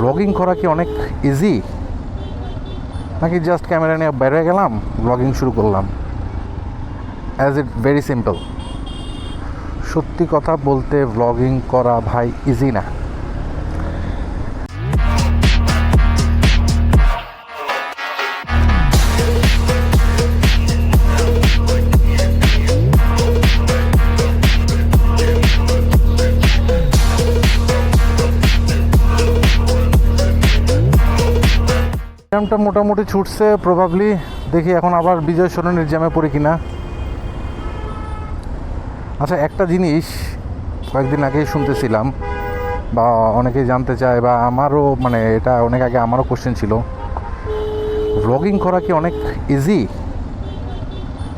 Blogging করা কি অনেক ইজি নাকি জাস্ট ক্যামেরা নিয়ে বাইরে গেলাম ব্লগিং শুরু করলাম? অ্যাজ ইট ভেরি সিম্পল সত্যি কথা বলতে ব্লগিং করা ভাই ইজি না। জ্যামটা মোটামুটি ছুটছে প্রভাবলি দেখি এখন আবার বিজয় সরণের জ্যামে পড়ি কিনা। আচ্ছা একটা জিনিস কয়েকদিন আগেই শুনতেছিলাম, বা অনেকেই জানতে চায়, বা আমারও মানে এটা অনেক আগে আমারও কোশ্চেন ছিল। ব্লগিং করা কি অনেক ইজি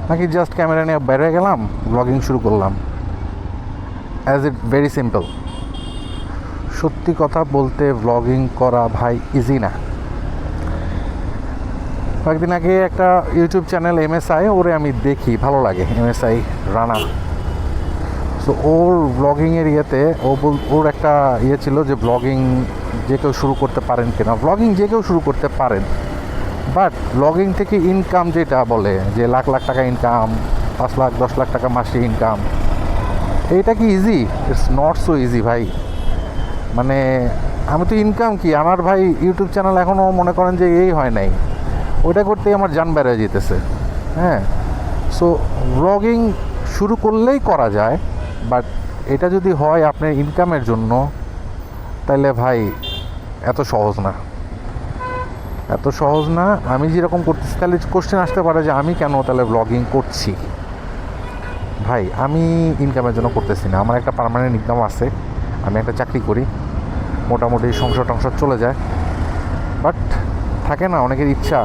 নাকি জাস্ট ক্যামেরা নিয়ে বেড়ে গেলাম ব্লগিং শুরু করলাম? অ্যাজ ইট ভেরি সিম্পল সত্যি কথা বলতে ব্লগিং করা ভাই ইজি না। কয়েকদিন আগে একটা ইউটিউব চ্যানেল এমএসআই ওরে আমি দেখি, ভালো লাগে এমএসআই রানা সো ওর ব্লগিংয়ের ইয়েতে, ও বল, ওর একটা ইয়ে ছিল যে ব্লগিং যে কেউ শুরু করতে পারেন কিনা। ব্লগিং যে কেউ শুরু করতে পারেন বাট ব্লগিং থেকে ইনকাম যেটা বলে, যে লাখ লাখ টাকা ইনকাম পাঁচ লাখ, দশ লাখ টাকা মাসে ইনকাম এইটা কি easy it's not so easy ভাই। মানে আমি তো ইনকাম কি? আমার ভাই ইউটিউব চ্যানেল এখনও মনে করেন যে এই হয় নাই। ওটা করতেই আমার জান বেড়ে যেতেছে। হ্যাঁ? সো ব্লগিং শুরু করলেই করা যায় বাট এটা যদি হয় আপনার ইনকামের জন্য তাহলে ভাই, এত সহজ না। এত সহজ না, আমি যেরকম করতেছি, তাহলে কোশ্চেন আসতে পারে যে আমি কেন তাহলে ব্লগিং করছি? ভাই, আমি ইনকামের জন্য করতেছি না। আমার একটা পার্মানেন্ট ইনকাম আছে, আমি একটা চাকরি করি, মোটামুটি সংসার টংসার চলে যায়। বাট থাকে না, অনেকের ইচ্ছা।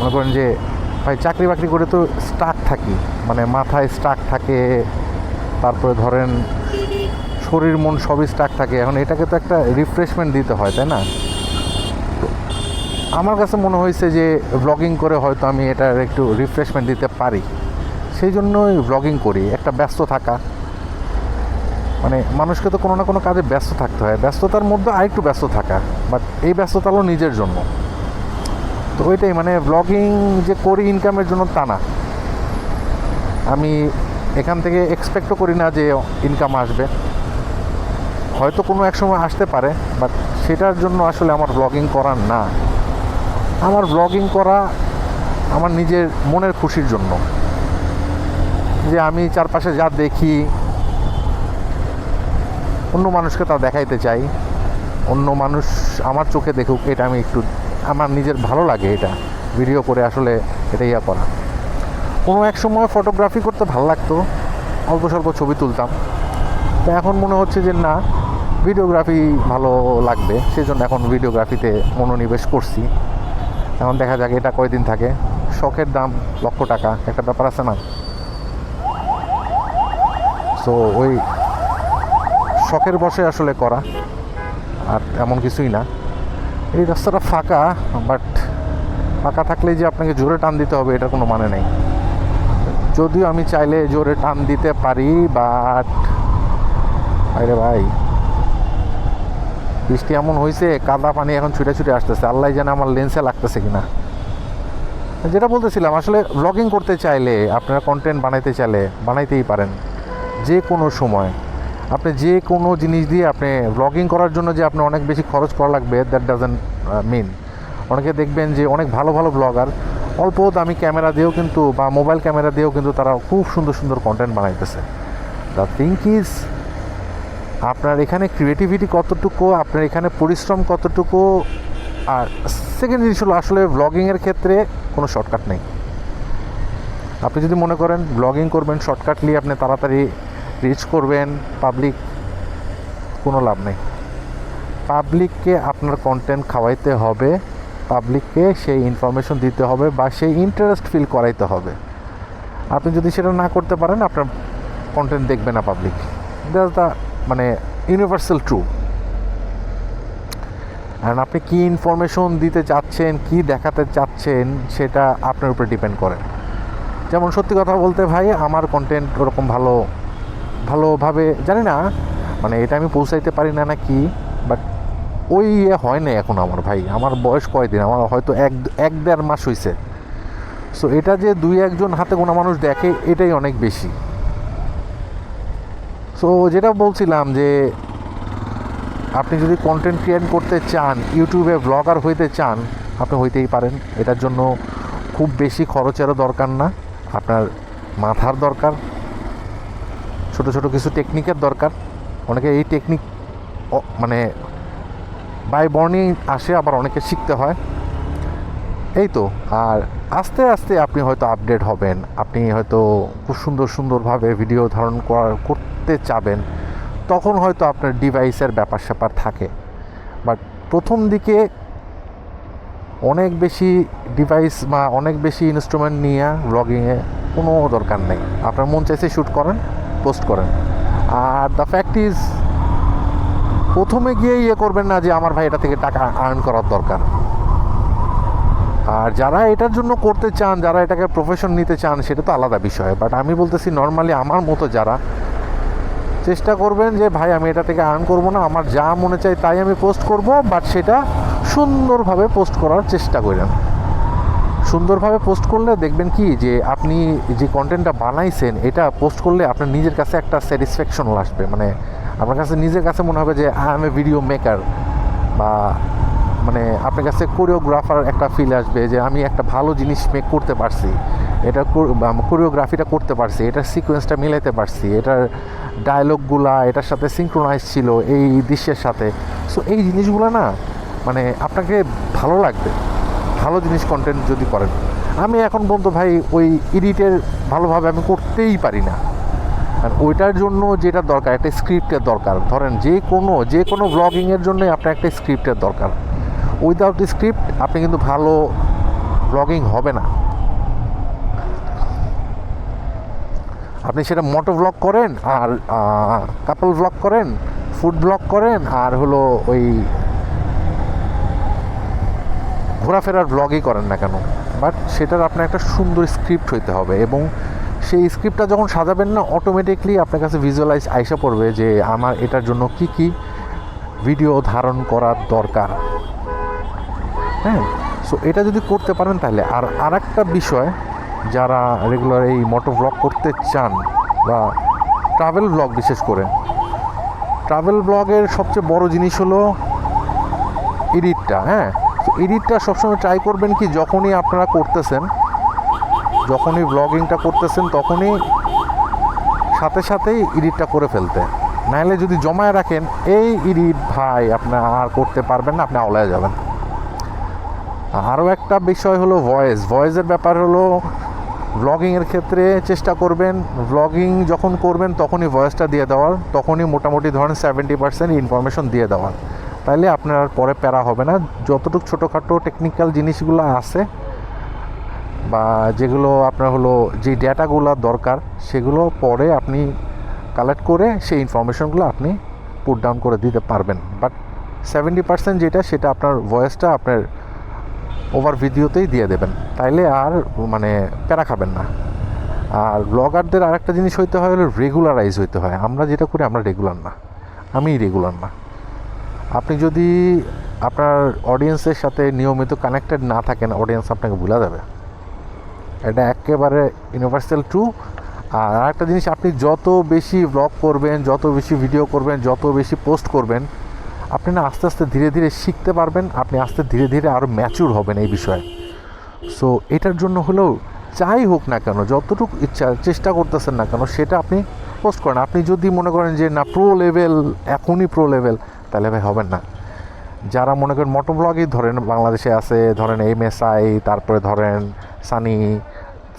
মনে করেন যে, ভাই, চাকরি বাকরি করে তো স্টাক থাকি। মানে মাথায় স্টাক থাকে, তারপরে ধরেন শরীর, মন সবই স্টাক থাকে। এখন এটাকে তো একটা রিফ্রেশমেন্ট দিতে হয়, তাই না? আমার কাছে মনে হয়েছে যে ব্লগিং করে হয়তো আমি এটার একটু রিফ্রেশমেন্ট দিতে পারি। সেই জন্যই ব্লগিং করি, একটা ব্যস্ত থাকা। মানে মানুষকে তো কোনো না কোনো কাজে ব্যস্ত থাকতে হয়। ব্যস্ততার মধ্যে আরেকটু ব্যস্ত থাকা। বাট এই ব্যস্ততা হলো নিজের জন্য। তো ওইটাই মানে ব্লগিং যে করি ইনকামের জন্য তা না। আমি এখান থেকে এক্সপেক্টও করি না যে ইনকাম আসবে। হয়তো কোনো এক সময় আসতে পারে বাট সেটার জন্য আসলে আমার ব্লগিং করার না। আমার ব্লগিং করা আমার নিজের মনের খুশির জন্য। যে আমি চারপাশে যা দেখি, অন্য মানুষকে তা দেখাইতে চাই। অন্য মানুষ আমার চোখে দেখুক, এটা আমি একটু, আমার নিজের ভালো লাগে এটা। ভিডিও করে আসলে এটা ইয়া করা। কোনো এক সময় ফটোগ্রাফি করতে ভালো লাগতো, অল্প স্বল্প ছবি তুলতাম। তো এখন মনে হচ্ছে যে না ভিডিওগ্রাফি ভালো লাগবে সেই জন্য এখন ভিডিওগ্রাফিতে মনোনিবেশ করছি। এখন দেখা যাক এটা কয়দিন থাকে। শখের দাম লক্ষ টাকা, একটা ব্যাপার আছে না? সো ওই শখের বসে আসলে করা। আর এমন কিছুই না। এই রাস্তাটা ফাঁকা বাট ফাঁকা থাকলেই যে আপনাকে জোরে টান দিতে হবে, এটার কোনো মানে নেই। যদিও আমি চাইলে জোরে টান দিতে পারি বাট আরে ভাই, বৃষ্টি এমন হয়েছে কাদা পানি এখন ছুটে ছুটে আসতেছে, আল্লাহ জানে আমার লেন্সে লাগতেছে কিনা। যেটা বলতেছিলাম, আসলে ব্লগিং করতে চাইলে, আপনারা কন্টেন্ট বানাইতে চাইলে, বানাইতেই পারেন যে কোনো সময়। আপনি যে কোনো জিনিস দিয়ে আপনি ব্লগিং করার জন্য যে আপনি অনেক বেশি খরচ করা লাগবে দ্যাট ডাজেন্ট মিন অনেকে দেখবেন যে অনেক ভালো ভালো ব্লগার অল্প দামি ক্যামেরা দিয়েও কিন্তু বা মোবাইল ক্যামেরা দিয়েও কিন্তু তারা খুব সুন্দর সুন্দর কন্টেন্ট বানাইতেছে। দ্য থিঙ্ক ইজ আপনার এখানে ক্রিয়েটিভিটি কতটুকু, আপনার এখানে পরিশ্রম কতটুকু, আর সেকেন্ড জিনিস হলো আসলে ব্লগিংয়ের ক্ষেত্রে কোনো শর্টকাট নেই। আপনি যদি মনে করেন ব্লগিং করবেন শর্টকাটলি আপনি তাড়াতাড়ি রিচ করবেন পাবলিক কোনো লাভ নেই। পাবলিককে আপনার কন্টেন্ট খাওয়াইতে হবে পাবলিককে সেই ইনফরমেশন দিতে হবে বা সেই ইন্টারেস্ট ফিল করাইতে হবে। আপনি যদি সেটা না করতে পারেন, আপনার কন্টেন্ট দেখবে না পাবলিক দ্যাটস দ্য মানে ইউনিভার্সাল ট্রু কারণ আপনি কী ইনফরমেশন দিতে চাচ্ছেন, কি দেখাতে চাচ্ছেন, সেটা আপনার উপরে ডিপেন্ড করে। যেমন সত্যি কথা বলতে ভাই, আমার কন্টেন্ট ওরকম ভালো ভালোভাবে, জানি না মানে এটা আমি পৌঁছাইতে পারি না না কি বাট ওই ইয়ে হয় না এখন আমার ভাই। আমার বয়স কয়দিন, আমার হয়তো এক এক দেড় মাস হয়েছে সো এটা যে দুই, একজন হাতে গোনা মানুষ দেখে, এটাই অনেক বেশি। সো যেটা বলছিলাম যে, আপনি যদি কন্টেন্ট ক্রিয়েট করতে চান ইউটিউবে ব্লগার হইতে চান, আপনি হইতেই পারেন। এটার জন্য খুব বেশি খরচেরও দরকার না। আপনার মাথার দরকার। ছোট ছোট কিছু টেকনিকের দরকার। অনেকে এই টেকনিক মানে বাই বর্নিং আসে, আবার অনেকে শিখতে হয়। এই তো, আর আস্তে আস্তে আপনি হয়তো আপডেট হবেন। আপনি হয়তো খুব সুন্দর সুন্দরভাবে ভিডিও ধারণ করার করতে চাবেন। তখন হয়তো আপনার ডিভাইসের ব্যাপার স্যাপার থাকে। বাট প্রথম দিকে অনেক বেশি ডিভাইস বা অনেক বেশি ইনস্ট্রুমেন্ট নিয়ে ব্লগিংয়ে কোনো দরকার নেই। আপনার মন চাইছে শ্যুট করেন। পোস্ট করেন। আর দ্য ফ্যাক্ট ইজ প্রথমে গিয়ে ইয়ে করবেন না যে আমার ভাই এটা থেকে টাকা আর্ন করার দরকার। আর যারা এটার জন্য করতে চান, যারা এটাকে প্রফেশন নিতে চান, সেটা তো আলাদা বিষয়। বাট আমি বলতেছি নর্মালি আমার মতো যারা, চেষ্টা করবেন যে, ভাই, আমি এটা থেকে আর্ন করব না, আমার যা মনে চাই তাই আমি পোস্ট করব বাট সেটা সুন্দরভাবে পোস্ট করার চেষ্টা করেন। সুন্দরভাবে পোস্ট করলে দেখবেন কি যে আপনি যে কন্টেন্টটা বানাইছেন, এটা পোস্ট করলে আপনার নিজের কাছে একটা স্যাটিসফ্যাকশন আসবে। মানে আপনার কাছে নিজের কাছে মনে হবে যে I am a video maker বা মানে আপনার কাছে কোরিওগ্রাফার একটা ফিল আসবে যে, আমি একটা ভালো জিনিস মেক করতে পারছি। এটা কোরিওগ্রাফিটা করতে পারছি। এটার সিকোয়েন্সটা মিলাইতে পারছি। এটার ডায়লগগুলা এটার সাথে সিঙ্ক্রোনাইজ ছিল এই দৃশ্যের সাথে। সো এই জিনিসগুলো না মানে আপনাকে ভালো লাগবে। ভালো জিনিস কন্টেন্ট যদি করেন। আমি এখন বলতো, ভাই, ওই এডিটের ভালোভাবে আমি করতেই পারি না। আর ওইটার জন্য যেটা দরকার, একটা স্ক্রিপ্টের দরকার। ধরেন যে কোনো যে কোনো ব্লগিংয়ের জন্যই আপনার একটা স্ক্রিপ্টের দরকার। উইদাউট স্ক্রিপ্ট আপনি কিন্তু ভালো ব্লগিং হবে না। আপনি সেটা মোটো ব্লগ করেন, আর কাপল ব্লগ করেন ফুড ব্লগ করেন, আর হলো ওই ঘোরাফেরার ব্লগই করেন না কেন? বাট সেটার আপনার একটা সুন্দর স্ক্রিপ্ট হইতে হবে এবং সেই স্ক্রিপ্টটা যখন সাজাবেন না অটোমেটিকলি আপনার কাছে ভিজুয়ালাইজ আইসা পড়বে যে আমার এটার জন্য কি কি ভিডিও ধারণ করার দরকার। হ্যাঁ? সো এটা যদি করতে পারেন তাহলে। আর আর একটা বিষয়, যারা রেগুলার এই মোটো ব্লগ করতে চান বা ট্রাভেল ব্লগ বিশেষ করে ট্রাভেল ব্লগের সবচেয়ে বড় জিনিস হলো এডিটটা হ্যাঁ? এডিটটা সবসময় ট্রাই করবেন কি, যখনই আপনারা করতেছেন, যখনই ব্লগিংটা করতেছেন, তখনই সাথে সাথেই এডিটটা করে ফেলতে। নাহলে যদি জমায় রাখেন, এই এডিট ভাই, আপনি আর করতে পারবেন না, আপনি আওলায় যাবেন। আরও একটা বিষয় হলো ভয়েস ভয়েসের ব্যাপার হলো ব্লগিংয়ের ক্ষেত্রে চেষ্টা করবেন ব্লগিং যখন করবেন, তখনই ভয়েসটা দিয়ে দেওয়ার, তখনই মোটামুটি ধরেন সেভেন্টি পার্সেন্ট ইনফরমেশন দিয়ে দেওয়ার। তাইলে আপনার আর পরে প্যারা হবে না। যতটুকু ছোটোখাটো টেকনিক্যাল জিনিসগুলো আছে বা যেগুলো আপনার হলো যে ডেটাগুলো দরকার, সেগুলো পরে আপনি কালেক্ট করে সেই ইনফরমেশনগুলো আপনি পুট ডাউন করে দিতে পারবেন। বাট সেভেন্টি পার্সেন্ট যেটা, সেটা আপনার ভয়েসটা আপনার ওভার ভিডিওতেই দিয়ে দেবেন। তাইলে আর মানে প্যারা খাবেন না। আর ব্লগারদের আর একটা জিনিস হইতে হয় হলো রেগুলারাইজ হইতে হয়। আমরা যেটা করি, আমরা রেগুলার না। আমি রেগুলার না। আপনি যদি আপনার অডিয়েন্সের সাথে নিয়মিত কানেক্টেড না থাকেন অডিয়েন্স আপনাকে ভুলে যাবে। এটা একেবারে ইউনিভার্সাল ট্রু আর আরেকটা জিনিস, আপনি যত বেশি ব্লগ করবেন, যত বেশি ভিডিও করবেন, যত বেশি পোস্ট করবেন, আপনি না আস্তে আস্তে ধীরে ধীরে শিখতে পারবেন, আপনি আস্তে ধীরে ধীরে আরও ম্যাচিউর হবেন এই বিষয়ে। সো এটার জন্য হলেও যাই হোক না কেন, যতটুকু ইচ্ছা, চেষ্টা করতেছেন না কেন, সেটা আপনি পোস্ট করেন। আপনি যদি মনে করেন যে, না প্রো লেভেল এখনই প্রো লেভেল তাহলে ভাই হবেন না। যারা মনে করেন মোটো ব্লগই ধরেন বাংলাদেশে আছে, ধরেন এম এস আই তারপরে ধরেন সানি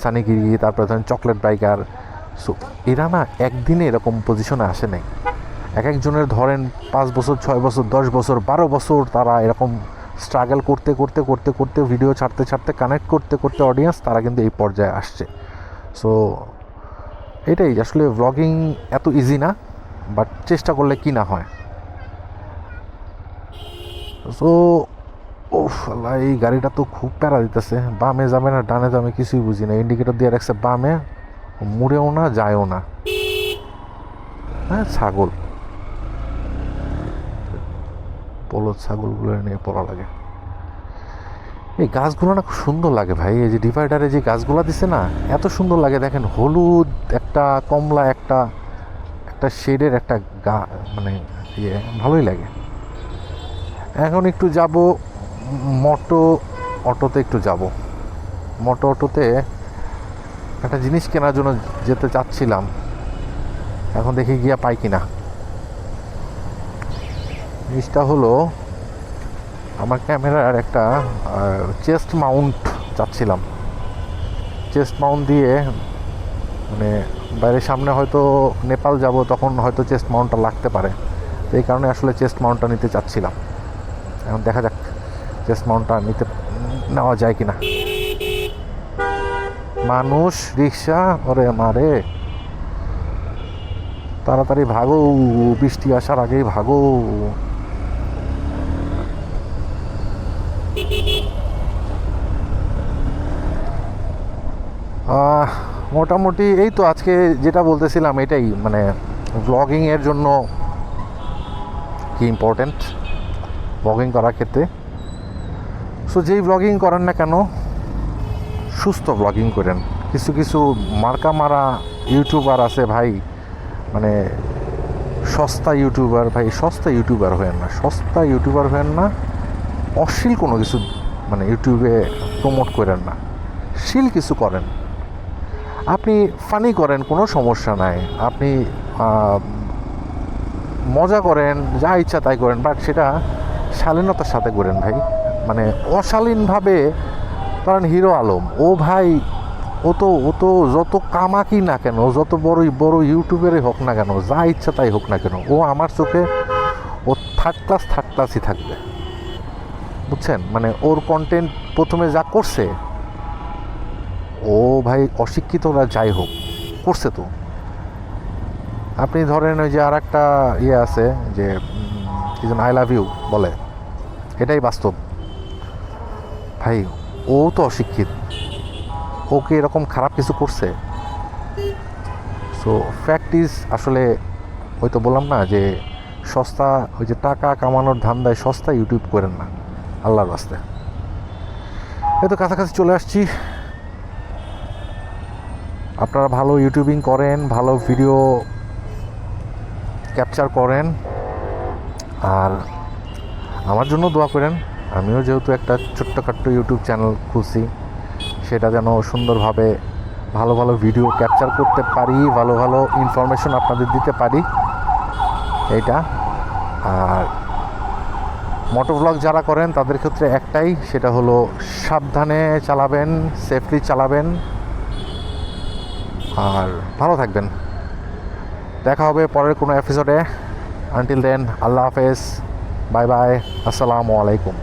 সানিগিরি তারপরে ধরেন চকলেট বাইকার সো এরা না একদিনে এরকম পজিশনে আসে নাই। এক একজনের ধরেন পাঁচ বছর, ছয় বছর, দশ বছর, বারো বছর তারা এরকম স্ট্রাগল করতে করতে করতে করতে ভিডিও ছাড়তে ছাড়তে কানেক্ট করতে করতে অডিয়েন্স তারা কিন্তু এই পর্যায়ে আসছে। সো এটাই আসলে ব্লগিং এত ইজি না বাট চেষ্টা করলে কি না হয়। সো ও আল্লাহ, এই গাড়িটা তো খুব প্যারা দিতেছে। বামে যাবে না, ডানে যাবে, কিছুই বুঝি না। ইন্ডিকেটর দিয়ে রাখছে বামে, মুড়েও না, যায়ও না। হ্যাঁ ছাগল। বলদ ছাগলগুলো নিয়ে পড়া লাগে। এই গাছগুলো না খুব সুন্দর লাগে ভাই। এই যে ডিভাইডারে যে গাছগুলো দিছে না, এত সুন্দর লাগে। দেখেন, হলুদ, একটা কমলা, একটা একটা শেডের একটা গা মানে ইয়ে ভালোই লাগে। এখন একটু যাব, মটো অটোতে একটু যাব। মোটো অটোতে একটা জিনিস কেনার জন্য যেতে চাচ্ছিলাম। এখন দেখি গিয়া পাই কিনা। জিনিসটা হলো, আমার ক্যামেরার একটা চেস্ট মাউন্ট চাচ্ছিলাম। চেস্ট মাউন্ট দিয়ে মানে বাইরের সামনে হয়তো নেপাল যাব, তখন হয়তো চেস্ট মাউন্টটা লাগতে পারে। এই কারণে আসলে চেস্ট মাউন্টটা নিতে চাচ্ছিলাম। এখন দেখা যাক চেস্ট মাউন্টটা নিতে নেওয়া যায় কিনা। মানুষ রিক্সা, ওরে মারে তাড়াতাড়ি ভাগো, বৃষ্টি আসার আগেই ভাগো। মোটামুটি এই তো আজকে যেটা বলতেছিলাম এটাই মানে ব্লগিংয়ের জন্য কি ইম্পর্ট্যান্ট ব্লগিং করার ক্ষেত্রে। সো যেই ব্লগিং করেন না কেন, সুস্থ ব্লগিং করেন। কিছু কিছু মার্কা মারা ইউটিউবার আছে ভাই মানে সস্তা ইউটিউবার ভাই সস্তা ইউটিউবার হয়েন না। সস্তা ইউটিউবার হয়েন না, অশ্লীল কোনো কিছু মানে ইউটিউবে প্রমোট করেন না। শিল কিছু করেন। আপনি ফানি করেন, কোনো সমস্যা নাই। আপনি মজা করেন, যা ইচ্ছা তাই করেন বাট সেটা শালীনতার সাথে করেন ভাই। মানে অশালীনভাবে ধরেন হিরো আলম, ও ভাই, ও তো ও তো যত কামাকি না কেন, যত বড় বড় ইউটিউবারই হোক না কেন, যা ইচ্ছা তাই হোক না কেন, ও আমার চোখে, ও থার্ড ক্লাস থার্ড ক্লাসই থাকবে। বুঝছেন? মানে ওর কন্টেন্ট প্রথমে যা করছে, ও ভাই অশিক্ষিতরা যাই হোক, করছে তো। আপনি ধরেন ওই যে আর একটা ইয়ে আছে যে যেন আই লাভ ইউ বলে। এটাই বাস্তব। ভাই, ও তো অশিক্ষিত। ও কি এরকম খারাপ কিছু করছে? সো ফ্যাক্ট ইজ আসলে ওই তো বললাম না যে, সস্তা ওই যে টাকা কামানোর ধান্দায় সস্তা ইউটিউব করেন না, আল্লাহর রাস্তে এই তো কাছাকাছি চলে আসছি। আপনারা ভালো ইউটিউবিং করেন, ভালো ভিডিও ক্যাপচার করেন। আর আমার জন্য দোয়া করেন, আমিও যেহেতু একটা ছোট্টখাট্ট ইউটিউব চ্যানেল খুলছি, সেটা যেন সুন্দরভাবে ভালো ভালো ভিডিও ক্যাপচার করতে পারি, ভালো ভালো ইনফরমেশন আপনাদের দিতে পারি, এইটা। আর মোটো ব্লগ যারা করেন, তাদের ক্ষেত্রে একটাই, সেটা হলো সাবধানে চালাবেন সেফলি চালাবেন। আর ভালো থাকবেন। দেখা হবে পরের কোনো এপিসোডে আনটিল দেন আল্লাহ হাফেজ বাই বাই আসসালামু আলাইকুম